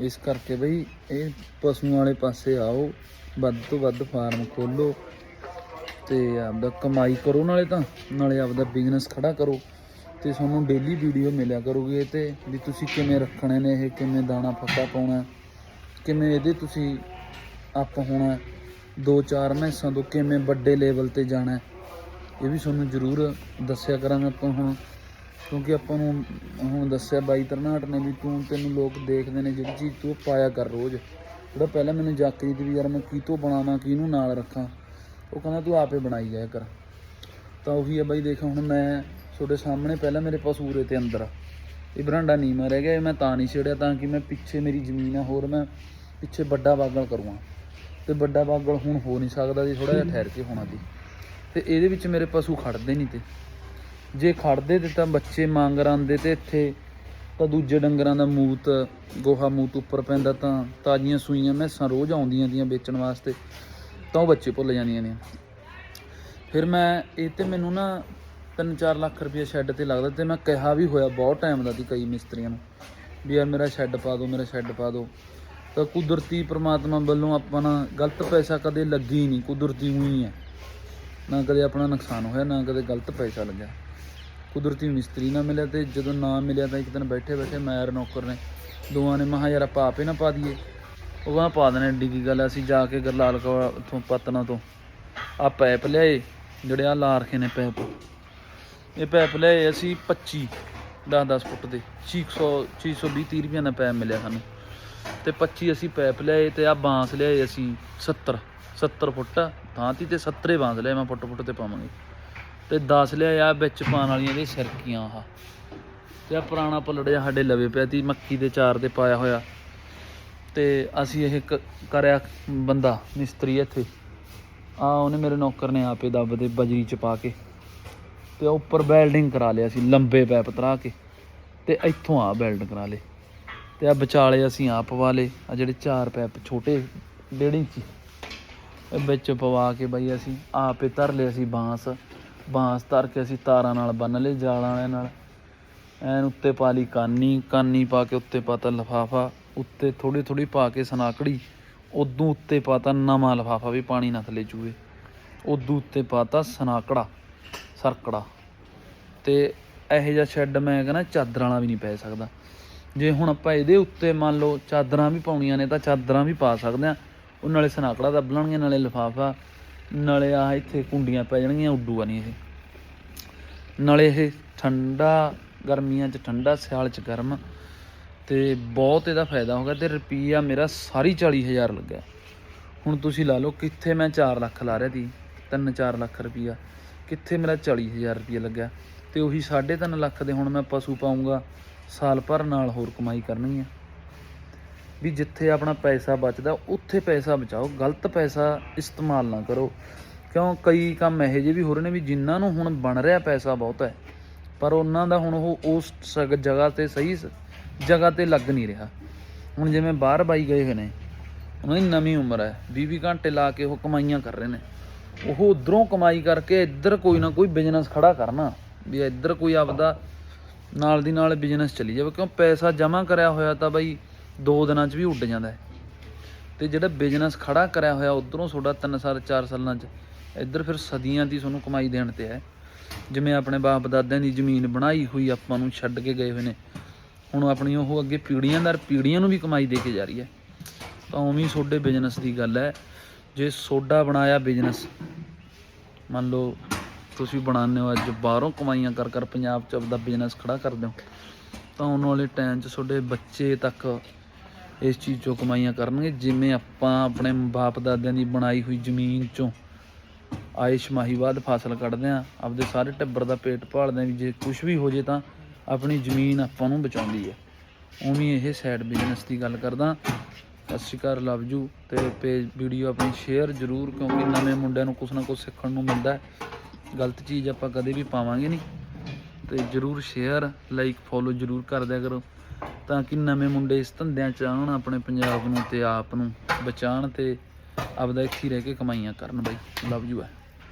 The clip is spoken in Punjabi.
ਇਸ ਕਰਕੇ ਬਈ ਇਹ ਪਸ਼ੂਆਂ ਵਾਲੇ ਪਾਸੇ ਆਓ, ਵੱਧ ਤੋਂ ਵੱਧ ਫਾਰਮ ਖੋਲੋ ਤੇ ਆਪਦਾ ਕਮਾਈ ਕਰੋ ਨਾਲੇ ਤਾਂ, ਨਾਲੇ ਆਪਦਾ ਬਿਜ਼ਨਸ ਖੜਾ ਕਰੋ ਤੇ ਤੁਹਾਨੂੰ ਡੇਲੀ ਵੀਡੀਓ ਮਿਲਿਆ ਕਰੂਗੀ ਇਹ ਤੇ ਵੀ ਤੁਸੀਂ ਕਿਵੇਂ ਰੱਖਣੇ ਨੇ ਇਹ, ਕਿਵੇਂ ਦਾਣਾ ਫੱਕਾ ਪਾਉਣਾ ਕਿਵੇਂ ਇਹਦੇ ਤੁਸੀਂ ਅਪ ਹੋਣਾ ਦੋ ਚਾਰ ਮੈਸਾਂ ਤੋਂ ਕਿਵੇਂ ਵੱਡੇ ਲੈਵਲ ਤੇ ਜਾਣਾ ਇਹ ਵੀ ਤੁਹਾਨੂੰ ਜ਼ਰੂਰ ਦੱਸਿਆ ਕਰਾਂਗਾ ਆਪਾਂ ਹੁਣ। ਕਿਉਂਕਿ ਆਪਾਂ ਨੂੰ ਹੁਣ ਦੱਸਿਆ ਬਾਈ ਤਰਨਾਟ ਨੇ ਵੀ ਤੂੰ ਤੈਨੂੰ ਲੋਕ ਦੇਖਦੇ ਨੇ ਜਿਹੜੀ ਚੀਜ਼ ਤੂੰ ਪਾਇਆ ਕਰ ਰੋਜ਼। ਜਿਹੜਾ ਪਹਿਲਾਂ ਮੈਨੂੰ ਜਾਕਰੀ ਦੀ ਵੀ ਯਾਰ ਮੈਂ ਕੀ ਤੋਂ ਬਣਾਵਾਂ, ਕਿਹਨੂੰ ਨਾਲ ਰੱਖਾਂ, ਉਹ ਕਹਿੰਦਾ ਤੂੰ ਆਪੇ ਬਣਾਈ ਜਾਇਆ ਕਰ। ਤਾਂ ਉਹੀ ਹੈ ਬਾਈ ਦੇਖ, ਹੁਣ ਮੈਂ ਤੁਹਾਡੇ ਸਾਹਮਣੇ ਪਹਿਲਾਂ ਮੇਰੇ ਪਸ਼ੂ ਉਰੇ ਤੇ ਅੰਦਰ ਇਹ ਬਰਾਂਡਾ ਨੀਵਾਂ ਰਹਿ ਗਿਆ, ਇਹ ਮੈਂ ਤਾਂ ਨਹੀਂ ਛੇੜਿਆ, ਤਾਂ ਕਿ ਮੈਂ ਪਿੱਛੇ ਮੇਰੀ ਜ਼ਮੀਨ ਆ, ਹੋਰ ਮੈਂ ਪਿੱਛੇ ਵੱਡਾ ਬਾਗਲ ਕਰੂੰਗਾ। ਤੇ ਵੱਡਾ ਬਾਗਲ ਹੁਣ ਹੋ ਨਹੀਂ ਸਕਦਾ ਜੀ ਥੋੜਾ ਜਿਹਾ ਠਹਿਰ ਕੇ ਹੋਣਾ ਦੀ ਤੇ ਇਹਦੇ ਵਿੱਚ ਮੇਰੇ ਪਸ਼ੂ ਖੜਦੇ ਨਹੀਂ ਤੇ। ਜੇ ਖੜਦੇ ਤੇ ਤਾਂ ਬੱਚੇ ਮੰਗ ਆਂਦੇ ਤੇ ਇੱਥੇ ਤਾਂ ਦੂਜੇ ਡੰਗਰਾਂ ਦਾ ਮੂਤ, ਗੋਹਾ ਮੂਤ ਉੱਪਰ ਪੈਂਦਾ ਤਾਂ ਤਾਜ਼ੀਆਂ ਸੂਈਆਂ ਮੈਸਾਂ ਰੋਜ਼ ਆਉਂਦੀਆਂ ਦੀਆਂ ਵੇਚਣ ਵਾਸਤੇ, ਤਾਂ ਉਹ ਬੱਚੇ ਭੁੱਲ ਜਾਂਦੀਆਂ ਨੇ। ਫਿਰ ਮੈਂ ਇਹ ਤੇ ਮੈਨੂੰ ਨਾ 3-4 ਲੱਖ ਰੁਪਏ ਸ਼ੈੱਡ ਤੇ ਲੱਗਦਾ ਤੇ ਮੈਂ ਕਿਹਾ ਵੀ ਹੋਇਆ ਬਹੁਤ ਟਾਈਮ ਦਾ ਸੀ ਕਈ ਮਿਸਤਰੀਆਂ ਨੂੰ, ਵੀ ਯਾਰ ਮੇਰਾ ਸ਼ੈੱਡ ਪਾ ਦਿਓ, ਮੇਰਾ ਸ਼ੈੱਡ ਪਾ ਦਿਓ। ਤਾਂ ਕੁਦਰਤੀ ਪ੍ਰਮਾਤਮਾ ਵੱਲੋਂ ਆਪਾਂ ਨਾ ਗਲਤ ਪੈਸਾ ਕਦੇ ਲੱਗੀ ਨਹੀਂ, ਕੁਦਰਤੀ ਹੋਈ ਹੈ। ਨਾ ਕਦੇ ਆਪਣਾ ਨੁਕਸਾਨ ਹੋਇਆ, ਨਾ ਕਦੇ ਗਲਤ ਪੈਸਾ ਲੱਗਿਆ। ਕੁਦਰਤੀ ਮਿਸਤਰੀ ਨਾ ਮਿਲਿਆ ਤੇ ਜਦੋਂ ਨਾ ਮਿਲਿਆ ਤਾਂ ਇੱਕ ਦਿਨ ਬੈਠੇ ਬੈਠੇ ਮੈਰ ਨੌਕਰ ਨੇ। ਦੋਵਾਂ ਨੇ ਮਹਾ ਯਾਰ ਆਪਾਂ ਆਪੇ ਨਾ ਪਾ ਦਈਏ। ਉਹ ਕਹਿੰਦਾ ਪਾ ਦੇਣਾ ਏਡੀ ਕੀ ਗੱਲ ਆ, ਅਸੀਂ ਜਾ ਕੇ ਗਰਲਾਲ ਕੋ ਉੱਥੋਂ ਪਤਨਾ ਤੋਂ। ਆ ਪੈਪ ਲਿਆਏ ਜਿਹੜੇ ਆ ਲਾ ਰਖੇ ਨੇ ਪੈਪ। ਇਹ ਪੈਪ ਲਿਆਏ ਅਸੀਂ 25 10 10 ਫੁੱਟ ਦੇ। 600 620 30 ਰੁਪਏ ਦਾ ਪੈਪ ਮਿਲਿਆ ਸਾਨੂੰ। ਤੇ 25 ਅਸੀਂ ਪੈਪ ਲਿਆਏ ਤੇ ਆ ਬਾਂਸ ਲਿਆਏ ਅਸੀਂ 70 70 ਫੁੱਟ ਥਾਂ ਤੀ ਤੇ 70 ਬਾਂਸ ਲਿਆਏ ਮੈਂ ਫੁੱਟ ਫੁੱਟ ਤੇ ਪਾਵਾਂਗੇ। ਤੇ 10 ਲਿਆ ਆ ਵਿੱਚ ਪਾਣ ਵਾਲੀਆਂ ਦੇ ਸਿਰਕੀਆਂ ਆਹ। ਤੇ ਆ ਪੁਰਾਣਾ ਪੱਲੜ ਜਿਹਾ ਸਾਡੇ ਲਵੇ ਪਿਆ ਤੀ ਮੱਕੀ ਦੇ ਚਾਰ ਤੇ ਪਾਇਆ ਹੋਇਆ। ਤੇ ਅਸੀਂ ਇਹ ਕ- ਕਰਿਆ ਬੰਦਾ, ਮਿਸਤਰੀ ਇੱਥੇ। ਆ ਉਹਨੇ ਮੇਰੇ ਨੌਕਰ ਨੇ ਆਪੇ ਦੱਬ ਦੇ ਬਜਰੀ ਚ ਪਾ ਕੇ। ਤੇ ਉੱਪਰ ਵੈਲਡਿੰਗ ਕਰਾ ਲਿਆ ਸੀ, ਲੰਬੇ ਪੈਪ ਤਰਾ ਕੇ। ਤੇ ਇੱਥੋਂ ਆ ਵੈਲਡ ਕਰਾ ਲੇ ਤੇ ਆ ਵਿਚਾਲੇ ਅਸੀਂ ਆਪ ਪਵਾ ਲੇ ਆ ਜਿਹੜੇ ਚਾਰ ਪੈਪ ਛੋਟੇ, ਡੇਢ ਇੰਚੀ। ਵਿੱਚ ਪਵਾ ਕੇ ਬਈ ਅਸੀਂ ਆਪੇ ਧਰ ਲਿਆ ਸੀ ਬਾਂਸ। ਬਾਂਸ ਧਰ ਕੇ ਅਸੀਂ ਤਾਰਾਂ ਨਾਲ ਬੰਨ ਲਏ, ਜਾਲਾਂ ਵਾਲਿਆਂ ਨਾਲ। ਐਨ ਉੱਤੇ ਪਾ ਲਈ ਕਾਨੀ ਕਾਨੀ ਪਾ ਕੇ ਉੱਤੇ ਪਾਤਾ ਲਫਾਫਾ, ਉੱਤੇ ਥੋੜੀ ਥੋੜੀ ਪਾ ਕੇ ਸਨਾਕੜੀ, ਉਦੋਂ ਉੱਤੇ ਪਾਤਾ ਨਵਾਂ ਲਫਾਫਾ ਵੀ ਪਾਣੀ ਨਾ ਥੱਲੇ ਚੂਏ ਉਦੋਂ ਉੱਤੇ ਪਾਤਾ ਸਨਾਕੜਾ, ਸਰਕੜਾ। ਤੇ ਇਹੋ ਜਿਹਾ ਸ਼ੈੱਡ ਮੈਂ ਕਹਿੰਦਾ ਚਾਦਰਾਂ ਵਾਲਾ ਵੀ ਨਹੀਂ ਪੈ ਸਕਦਾ। ਜੇ ਹੁਣ ਆਪਾਂ ਇਹਦੇ ਉੱਤੇ ਮੰਨ ਲਓ ਚਾਦਰਾਂ ਵੀ ਪਾਉਣੀਆਂ ਨੇ ਤਾਂ ਚਾਦਰਾਂ ਵੀ ਪਾ ਸਕਦੇ ਆ ਉਹ ਨਾਲੇ ਸਨਾਕੜਾ ਦੱਬ ਲੈਣਗੀਆਂ, ਨਾਲੇ ਲਫਾਫਾ। ਨਾਲੇ ਆ ਇੱਥੇ ਕੁੰਡੀਆਂ ਪੈ ਜਾਣਗੀਆਂ, ਉੱਡੂਗਾ ਨਹੀਂ ਇਹ। ਨਾਲੇ ਇਹ ਠੰਡਾ, ਗਰਮੀਆਂ 'ਚ ਠੰਡਾ, ਸਿਆਲ 'ਚ ਗਰਮ। ਤੇ ਬਹੁਤ ਇਹਦਾ ਫਾਇਦਾ ਹੋਗਾ ਤੇ ਰੁਪਈਆ ਮੇਰਾ ਸਾਰੀ 40000 ਲੱਗਾ ਹੁਣ ਤੁਸੀਂ ਲਾ ਲਓ, ਕਿੱਥੇ ਮੈਂ 4 ਲੱਖ ਲਾ ਰਿਹਾ ਸੀ 3-4 ਲੱਖ ਰੁਪਈਆ। ਕਿੱਥੇ ਮੇਰਾ 40000 ਰੁਪਈਆ ਲੱਗਾ ਤੇ ਉਹੀ 3.5 ਲੱਖ ਦੇ ਹੁਣ ਮੈਂ ਪਸ਼ੂ ਪਾਉਂਗਾ ਸਾਲ ਭਰ ਨਾਲ ਹੋਰ ਕਮਾਈ ਕਰਨਗੀਆਂ। ਵੀ ਜਿੱਥੇ ਆਪਣਾ ਪੈਸਾ ਬਚਦਾ, ਉੱਥੇ ਪੈਸਾ ਬਚਾਓ, ਗਲਤ ਪੈਸਾ ਇਸਤੇਮਾਲ ਨਾ ਕਰੋ। ਕਿਉਂ? ਕਈ ਕੰਮ ਇਹੋ ਜਿਹੇ ਵੀ ਹੋ ਰਹੇ ਨੇ ਵੀ ਜਿਨ੍ਹਾਂ ਨੂੰ ਹੁਣ ਬਣ ਰਿਹਾ ਪੈਸਾ ਬਹੁਤ ਹੈ, ਪਰ ਉਹਨਾਂ ਦਾ ਹੁਣ ਉਹ ਉਸ ਸਗ- ਜਗ੍ਹਾ ਤੇ ਸਹੀ ਸ- ਜਗ੍ਹਾ ਤੇ ਲੱਗ ਨਹੀਂ ਰਿਹਾ। ਹੁਣ ਜਿਵੇਂ ਬਾਹਰ ਬਾਈ ਗਏ ਹੋਏ ਨੇ, ਉਹਨਾਂ ਦੀ ਨਵੀਂ ਉਮਰ ਹੈ 20 ਘੰਟੇ ਲਾ ਕੇ ਉਹ ਕਮਾਈਆਂ ਕਰ ਰਹੇ ਨੇ। ਉਹ ਉਧਰੋਂ ਕਮਾਈ ਕਰਕੇ ਇੱਧਰ ਕੋਈ ਨਾ ਕੋਈ ਬਿਜ਼ਨਸ ਖੜਾ ਕਰਨਾ, ਵੀ ਇੱਧਰ ਕੋਈ ਆਪਦਾ ਨਾਲ ਦੀ ਨਾਲ ਬਿਜ਼ਨਸ ਚੱਲੀ ਜਾਵੇ। ਕਿਉਂ? ਪੈਸਾ ਜਮ੍ਹਾਂ ਕਰਿਆ ਹੋਇਆ ਤਾਂ ਬਾਈ ਦੋ ਦਿਨਾਂ 'ਚ ਵੀ ਉੱਡ ਜਾਂਦਾ ਹੈ। ਤੇ ਜਿਹੜਾ ਬਿਜ਼ਨਸ ਖੜਾ ਕਰਿਆ ਹੋਇਆ ਉਧਰੋਂ ਤੁਹਾਡਾ 3 ਸਾਲ 4 ਸਾਲਾਂ 'ਚ, ਇੱਧਰ ਫਿਰ ਸਦੀਆਂ ਦੀ ਤੁਹਾਨੂੰ ਕਮਾਈ ਦੇਣ ਤੇ ਹੈ। ਜਿਵੇਂ ਆਪਣੇ ਬਾਪ ਦਾਦਿਆਂ ਦੀ ਜ਼ਮੀਨ ਬਣਾਈ ਹੋਈ ਆਪਾਂ ਨੂੰ ਛੱਡ ਕੇ ਗਏ ਹੋਏ ਨੇ, ਹੁਣ ਆਪਣੀ ਉਹ ਅੱਗੇ ਪੀੜੀਆਂ ਦਰ ਪੀੜੀਆਂ ਨੂੰ ਵੀ ਕਮਾਈ ਦੇ ਕੇ ਜਾ ਰਹੀ ਹੈ। ਤਾਂ ਉਵੇਂ ਹੀ ਤੁਹਾਡੇ ਬਿਜ਼ਨਸ ਦੀ ਗੱਲ ਹੈ, ਜੇ ਸੋਡਾ ਬਣਾਇਆ ਬਿਜ਼ਨਸ ਮੰਨ ਲਓ ਤੁਸੀਂ ਬਣਾਉਂਦੇ ਹੋ ਅੱਜ ਬਾਹਰੋਂ ਕਮਾਈਆਂ ਕਰ ਕਰ ਪੰਜਾਬ 'ਚ ਆਪਦਾ ਬਿਜ਼ਨਸ ਖੜਾ ਕਰਦੇ ਹੋ, ਤਾਂ ਆਉਣ ਵਾਲੇ ਟਾਈਮ 'ਚ ਤੁਹਾਡੇ ਬੱਚੇ ਤੱਕ ਇਸ ਚੀਜ਼ 'ਚੋਂ ਕਮਾਈਆਂ ਕਰਨਗੇ, ਜਿਵੇਂ ਆਪਾਂ ਆਪਣੇ ਬਾਪ ਦਾਦਿਆਂ ਦੀ ਬਣਾਈ ਹੋਈ ਜ਼ਮੀਨ 'ਚੋਂ ਆਇਸ਼ਮਾਹੀ ਬਾਅਦ ਫਸਲ ਕੱਢਦੇ ਆ ਆਪਦੇ ਸਾਰੇ ਟੱਬਰ ਦਾ ਪੇਟ ਭਾਲਦੇ ਆ ਵੀ ਜੇ ਕੁਝ ਵੀ ਹੋ ਜੇ ਤਾਂ ਆਪਣੀ ਜ਼ਮੀਨ ਆਪਾਂ ਨੂੰ ਬਚਾਉਂਦੀ ਹੈ। ਉਵੇਂ ਇਹ ਸਾਈਡ ਬਿਜ਼ਨਸ ਦੀ ਗੱਲ ਕਰਦਾ। ਸਤਿ ਸ਼੍ਰੀ ਅਕਾਲ ਲਵ ਯੂ ਤੇ ਪੇਜ ਵੀਡੀਓ ਆਪਣੀ ਸ਼ੇਅਰ ਜ਼ਰੂਰ, ਕਿਉਂਕਿ ਨਵੇਂ ਮੁੰਡਿਆਂ ਨੂੰ ਕੁਛ ਨਾ ਕੁਛ ਸਿੱਖਣ ਨੂੰ ਮਿਲਦਾ ਹੈ। ਗਲਤ ਚੀਜ਼ ਆਪਾਂ ਕਦੇ ਵੀ ਪਾਵਾਂਗੇ ਨਹੀਂ। ਤੇ ਜਰੂਰ ਸ਼ੇਅਰ ਲਾਈਕ ਫੋਲੋ ਜਰੂਰ ਕਰ ਦਿਆ ਕਰੋ ਤਾਂ ਕਿ ਨਵੇਂ ਮੁੰਡੇ ਇਸ ਧੰਦਿਆਂ ਚ ਆਉਣ, ਆਪਣੇ ਪੰਜਾਬ ਨੂੰ ਤੇ ਆਪ ਨੂੰ ਬਚਾਉਣ ਤੇ ਆਪਦਾ ਇੱਥੇ ਰਹਿ ਕੇ ਕਮਾਈਆਂ ਕਰਨ ਬਾਈ। ਲਵ ਯੂ ਹੈ